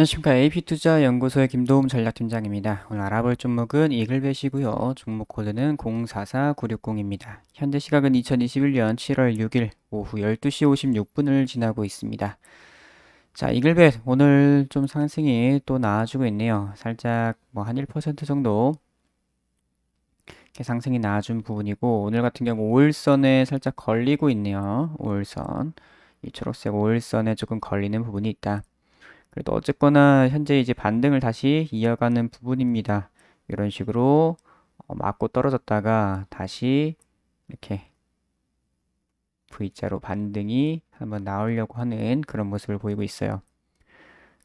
안녕하십니까. AP투자연구소의 김도움 전략팀장입니다. 오늘 알아볼 종목은 이글벳이고요. 종목 코드는 044960입니다. 현재 시각은 2021년 7월 6일 오후 12시 56분을 지나고 있습니다. 자, 이글벳 오늘 좀 상승이 또 나와주고 있네요. 살짝 뭐 한 1% 정도 상승이 나와준 부분이고 오늘 같은 경우 5일선에 살짝 걸리고 있네요. 5일선. 이 초록색 5일선에 조금 걸리는 부분이 있다. 그래도 어쨌거나 현재 이제 반등을 다시 이어가는 부분입니다. 이런 식으로 어, 맞고 떨어졌다가 다시 이렇게 V자로 반등이 한번 나오려고 하는 그런 모습을 보이고 있어요.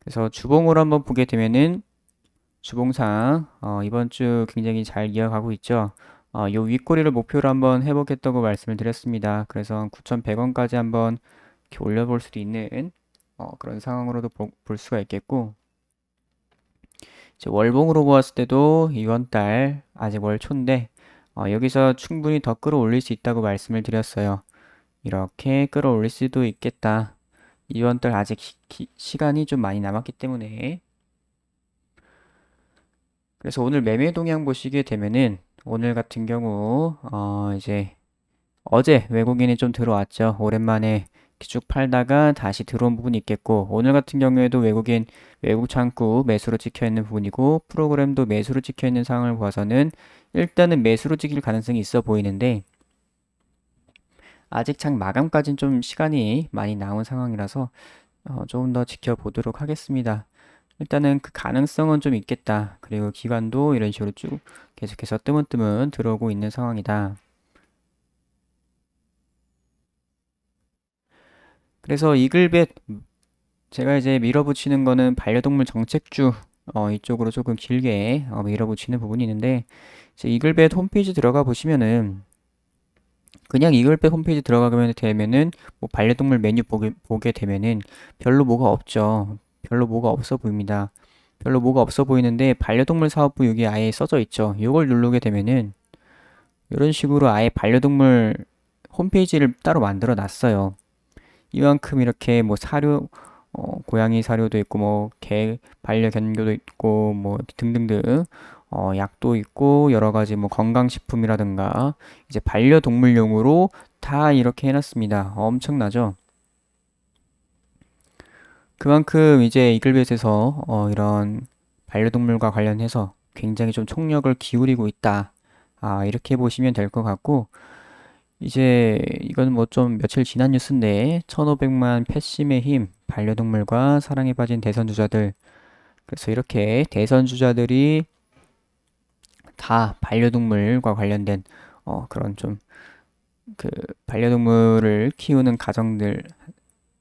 그래서 주봉으로 한번 보게 되면은 주봉상 어, 이번 주 굉장히 잘 이어가고 있죠. 어, 요 윗꼬리를 목표로 한번 해보겠다고 말씀을 드렸습니다. 그래서 9,100원까지 한번 이렇게 올려볼 수도 있는 어, 그런 상황으로도 보, 볼 수가 있겠고 월봉으로 보았을 때도 이번 달 아직 월 초인데 어, 여기서 충분히 더 끌어올릴 수 있다고 말씀을 드렸어요. 이렇게 끌어올릴 수도 있겠다. 이번 달 아직 시, 시간이 좀 많이 남았기 때문에 그래서 오늘 매매 동향 보시게 되면은 오늘 같은 경우 어, 이제 어제 외국인이 좀 들어왔죠. 오랜만에 쭉 팔다가 다시 들어온 부분이 있겠고 오늘 같은 경우에도 외국인 외국 창구 매수로 찍혀 있는 부분이고 프로그램도 매수로 찍혀 있는 상황을 보아서는 일단은 매수로 찍힐 가능성이 있어 보이는데 아직 장 마감까지는 좀 시간이 많이 남은 상황이라서 어, 조금 더 지켜보도록 하겠습니다. 일단은 그 가능성은 좀 있겠다. 그리고 기관도 이런 식으로 쭉 계속해서 뜨문뜨문 들어오고 있는 상황이다. 그래서 이글벳 제가 이제 밀어붙이는 거는 반려동물 정책주 어, 이쪽으로 조금 길게 어, 밀어붙이는 부분이 있는데 이제 이글벳 홈페이지 들어가 보시면은 그냥 이글벳 홈페이지 들어가면 되면은 뭐 반려동물 메뉴 보게, 보게 되면은 별로 뭐가 없죠. 별로 뭐가 없어 보입니다. 별로 뭐가 없어 보이는데 반려동물 사업부 여기 아예 써져 있죠. 이걸 누르게 되면은 이런 식으로 아예 반려동물 홈페이지를 따로 만들어 놨어요. 이만큼 이렇게 뭐 사료 어, 고양이 사료도 있고 뭐 개 반려 견교도 있고 뭐 등등등 어, 약도 있고 여러 가지 뭐 건강식품이라든가 이제 반려동물용으로 다 이렇게 해놨습니다. 엄청나죠? 그만큼 이제 이글벳에서 어, 이런 반려동물과 관련해서 굉장히 좀 총력을 기울이고 있다. 아, 이렇게 보시면 될 것 같고 이제 이건 뭐 좀 며칠 지난 뉴스인데 1500만 패심의 힘 반려동물과 사랑에 빠진 대선 주자들 그래서 이렇게 대선 주자들이 다 반려동물과 관련된 어 그런 좀 그 반려동물을 키우는 가정들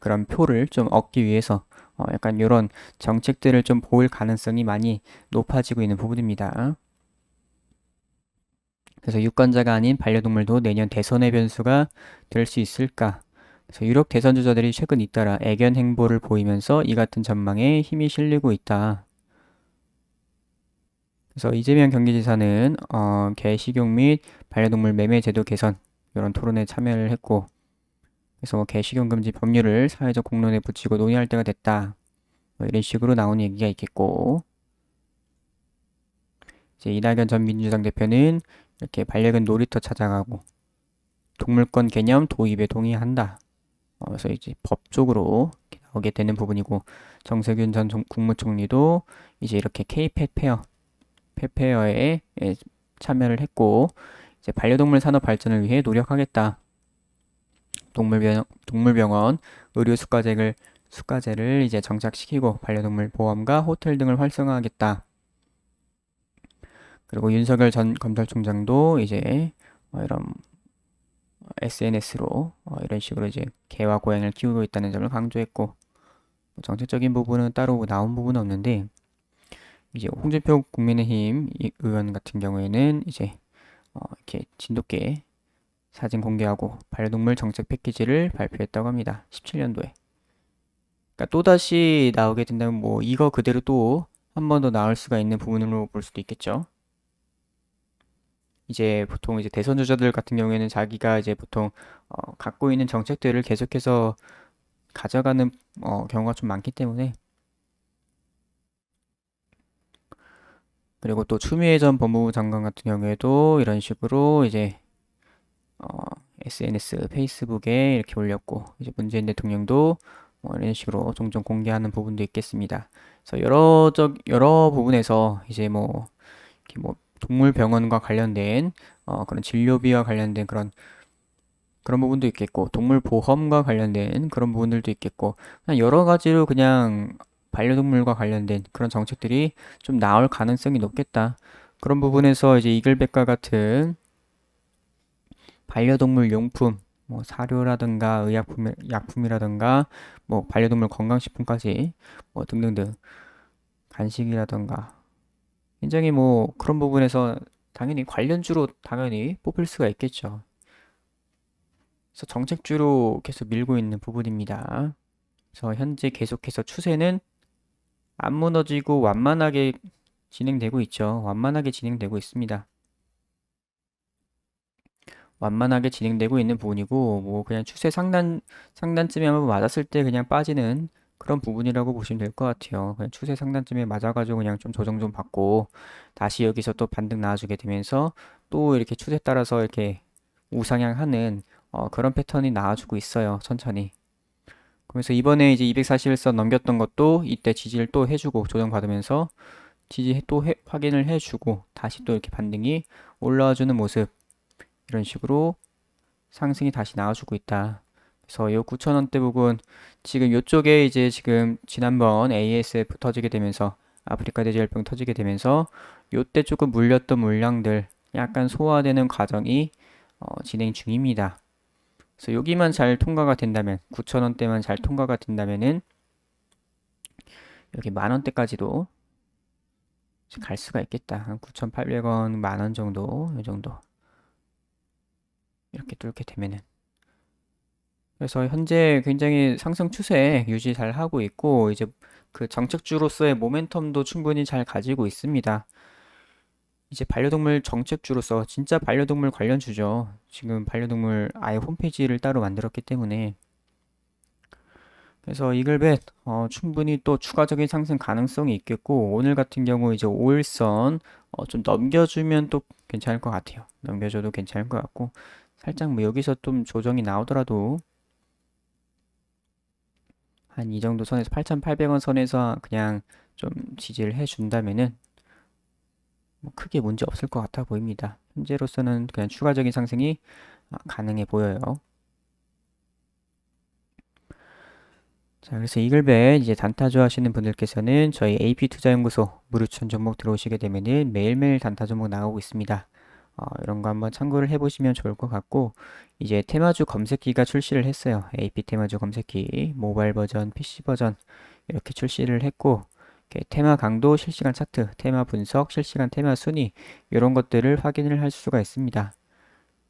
그런 표를 좀 얻기 위해서 어 약간 이런 정책들을 좀 보일 가능성이 많이 높아지고 있는 부분입니다. 그래서 유권자가 아닌 반려동물도 내년 대선의 변수가 될 수 있을까? 그래서 유력 대선 주자들이 최근 잇따라 애견 행보를 보이면서 이 같은 전망에 힘이 실리고 있다. 그래서 이재명 경기지사는 어, 개 식용 및 반려동물 매매 제도 개선 이런 토론에 참여를 했고 그래서 뭐 개 식용 금지 법률을 사회적 공론에 붙이고 논의할 때가 됐다. 뭐 이런 식으로 나오는 얘기가 있겠고 이제 이낙연 전 민주당 대표는 이렇게 반려견 놀이터 찾아가고 동물권 개념 도입에 동의한다. 어, 그래서 이제 법적으로 나오게 되는 부분이고 정세균 전 국무총리도 이제 이렇게 K-펫 페어, 펫페어에 예, 참여를 했고 이제 반려동물 산업 발전을 위해 노력하겠다. 동물병, 동물병원 의료 수가제를 수가제를 이제 정착시키고 반려동물 보험과 호텔 등을 활성화하겠다. 그리고 윤석열 전 검찰총장도 이제 어, 이런 SNS로 어, 이런 식으로 이제 개와 고양이를 키우고 있다는 점을 강조했고 뭐 정책적인 부분은 따로 나온 부분은 없는데 이제 홍준표 국민의힘 의원 같은 경우에는 이제 어, 이렇게 진돗개 사진 공개하고 반려동물 정책 패키지를 발표했다고 합니다. 17년도에. 그러니까 또다시 나오게 된다면 뭐 이거 그대로 또 한 번 더 나올 수가 있는 부분으로 볼 수도 있겠죠. 이제 보통 이제 대선 주자들 같은 경우에는 자기가 이제 보통 어, 갖고 있는 정책들을 계속해서 가져가는 어, 경우가 좀 많기 때문에 그리고 또 추미애 전 법무부 장관 같은 경우에도 이런 식으로 이제 어, SNS, 페이스북에 이렇게 올렸고 이제 문재인 대통령도 뭐 이런 식으로 종종 공개하는 부분도 있겠습니다. 그래서 여러 적 여러 부분에서 이제 뭐 이렇게 뭐 동물병원과 관련된 어, 그런 진료비와 관련된 그런 그런 부분도 있겠고 동물 보험과 관련된 그런 부분들도 있겠고 그냥 여러 가지로 그냥 반려동물과 관련된 그런 정책들이 좀 나올 가능성이 높겠다. 그런 부분에서 이제 이글백과 같은 반려동물 용품, 뭐 사료라든가 의약품, 약품이라든가 뭐 반려동물 건강식품까지 뭐 등등등 간식이라든가 굉장히 뭐 그런 부분에서 당연히 관련주로 당연히 뽑힐 수가 있겠죠. 그래서 정책주로 계속 밀고 있는 부분입니다. 그래서 현재 계속해서 추세는 안 무너지고 완만하게 진행되고 있죠. 완만하게 진행되고 있습니다. 완만하게 진행되고 있는 부분이고 뭐 그냥 추세 상단 상단쯤에 한번 맞았을 때 그냥 빠지는 그런 부분이라고 보시면 될 것 같아요. 그냥 추세 상단쯤에 맞아가지고 그냥 좀 조정 좀 받고 다시 여기서 또 반등 나와주게 되면서 또 이렇게 추세 따라서 이렇게 우상향하는 어, 그런 패턴이 나와주고 있어요. 천천히. 그래서 이번에 이제 241선 넘겼던 것도 이때 지지를 또 해주고 조정받으면서 지지 또 해- 확인을 해주고 다시 또 이렇게 반등이 올라와주는 모습 이런 식으로 상승이 다시 나와주고 있다. 그래서 요 9,000원대 부분 지금 요쪽에 이제 지금 지난번 ASF 터지게 되면서 아프리카 돼지열병 터지게 되면서 요때 조금 물렸던 물량들 약간 소화되는 과정이 어, 진행 중입니다. 그래서 여기만 잘 통과가 된다면 9,000원대만 잘 통과가 된다면은 여기 만 원대까지도 갈 수가 있겠다. 한 9,800원 만 원 정도 이 정도 이렇게 뚫게 되면은 그래서 현재 굉장히 상승 추세 유지 잘 하고 있고 이제 그 정책주로서의 모멘텀도 충분히 잘 가지고 있습니다. 이제 반려동물 정책주로서 진짜 반려동물 관련 주죠. 지금 반려동물 아예 홈페이지를 따로 만들었기 때문에 그래서 이글벳 어, 충분히 또 추가적인 상승 가능성이 있겠고 오늘 같은 경우 이제 5일선 어, 좀 넘겨주면 또 괜찮을 것 같아요. 넘겨줘도 괜찮을 것 같고 살짝 뭐 여기서 좀 조정이 나오더라도 한 이 정도 선에서 8,800원 선에서 그냥 좀 지지를 해준다면은 뭐 크게 문제 없을 것 같아 보입니다. 현재로서는 그냥 추가적인 상승이 아, 가능해 보여요. 자, 그래서 이글벳 이제 단타 좋아하시는 분들께서는 저희 AP투자연구소 무료추천 종목 들어오시게 되면은 매일매일 단타 종목 나오고 있습니다. 어, 이런 거 한번 참고를 해보시면 좋을 것 같고 이제 테마주 검색기가 출시를 했어요. AP 테마주 검색기 모바일 버전, PC 버전 이렇게 출시를 했고 테마 강도, 실시간 차트, 테마 분석, 실시간 테마 순위 이런 것들을 확인을 할 수가 있습니다.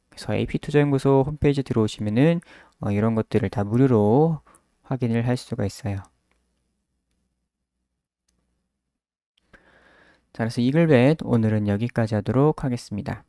그래서 AP투자연구소 홈페이지 들어오시면은 어, 이런 것들을 다 무료로 확인을 할 수가 있어요. 자, 그래서 이글벳 오늘은 여기까지 하도록 하겠습니다.